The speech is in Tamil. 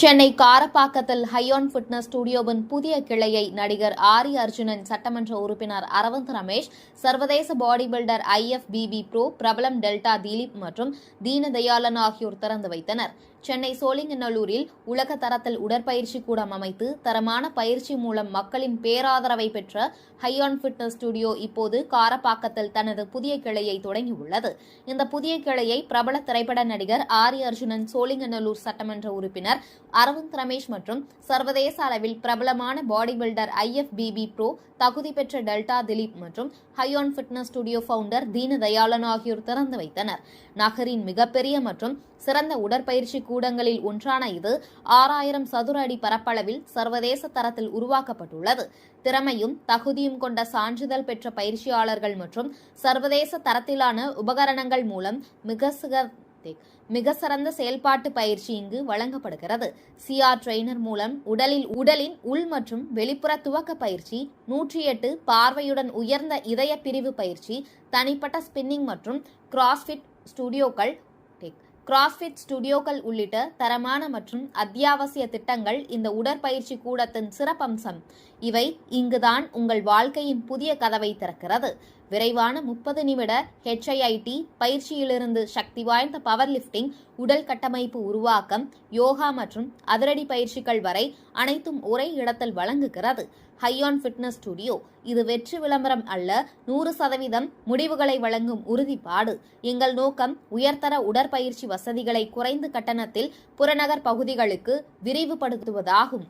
சென்னை காரப்பாக்கத்தில் ஹையான் ஃபிட்னஸ் ஸ்டுடியோவின் புதிய கிளையை நடிகர் ஆரி அர்ஜுனன் சட்டமன்ற உறுப்பினர் அரவிந்த் ரமேஷ் சர்வதேச பாடி பில்டர் ஐஎஃப்பிபி ப்ரோ பிரபலம் டெல்டா திலீப் மற்றும் தீனதயாளன் ஆகியோர் திறந்து வைத்தனர். சென்னை சோழிங்கநல்லூரில் உலக தரத்தில் உடற்பயிற்சி கூடம் அமைத்து தரமான பயிற்சி மூலம் மக்களின் பேராதரவை பெற்ற ஹையான் ஃபிட்னஸ் ஸ்டுடியோ இப்போது காரப்பாக்கத்தில் தனது புதிய கிளையை தொடங்கியுள்ளது. இந்த புதிய கிளையை பிரபல திரைப்பட நடிகர் ஆரி அர்ஜுனன் சோழிங்கநல்லூர் சட்டமன்ற உறுப்பினர் அரவிந்த் ரமேஷ் மற்றும் சர்வதேச அளவில் பிரபலமான பாடி பில்டர் ஐஎஃப்பிபி ப்ரோ தகுதி பெற்ற டெல்டா திலீப் மற்றும் ஹையான் ஃபிட்னஸ் ஸ்டுடியோ ஃபவுண்டர் தீனதயாளன் ஆகியோர் திறந்து வைத்தனர். நகரின் மிகப்பெரிய மற்றும் சிறந்த உடற்பயிற்சி கூடங்களில் ஒன்றான இது ஆறாயிரம் சதுர அடி பரப்பளவில் சர்வதேச தரத்தில் உருவாக்கப்பட்டுள்ளது. திறமையும் தகுதியும் கொண்ட சான்றிதழ் பெற்ற பயிற்சியாளர்கள் மற்றும் சர்வதேச தரத்திலான உபகரணங்கள் மூலம் மிக சிக மிக சிறந்த செயல்பாட்டு பயிற்சி இங்கு வழங்கப்படுகிறது. சிஆர் ட்ரெய்னர் மூலம் உடலில் உடலின் உள் மற்றும் வெளிப்புற துவக்க பயிற்சி நூற்றி எட்டு பார்வையுடன் உயர்ந்த இதய பிரிவு பயிற்சி தனிப்பட்ட ஸ்பின்னிங் மற்றும் கிராஸ்ஃபிட் ஸ்டுடியோக்கள் கிராஸ்ஃபிட் ஸ்டுடியோக்கள் உள்ளிட்ட தரமான மற்றும் அத்தியாவசிய திட்டங்கள் இந்த உடற்பயிற்சி கூடத்தின் சிறப்பம்சம். இவை இங்குதான் உங்கள் வாழ்க்கையின் புதிய கதவை திறக்கிறது. விரைவான முப்பது நிமிட ஹெச்ஐஐடி பயிற்சியிலிருந்து சக்தி வாய்ந்த பவர் லிஃப்டிங் உடல் கட்டமைப்பு உருவாக்கம் யோகா மற்றும் அதிரடி பயிற்சிகள் வரை அனைத்தும் ஒரே இடத்தில் வழங்குகிறது. ஹையான் ஃபிட்னஸ் ஸ்டுடியோ இது வெற்றி விளம்பரம் அல்ல நூறு சதவீதம் முடிவுகளை வழங்கும் உறுதிப்பாடு. எங்கள் நோக்கம் உயர்தர உடற்பயிற்சி வசதிகளை குறைந்த கட்டணத்தில் புறநகர் பகுதிகளுக்கு விரிவுபடுத்துவதாகும்.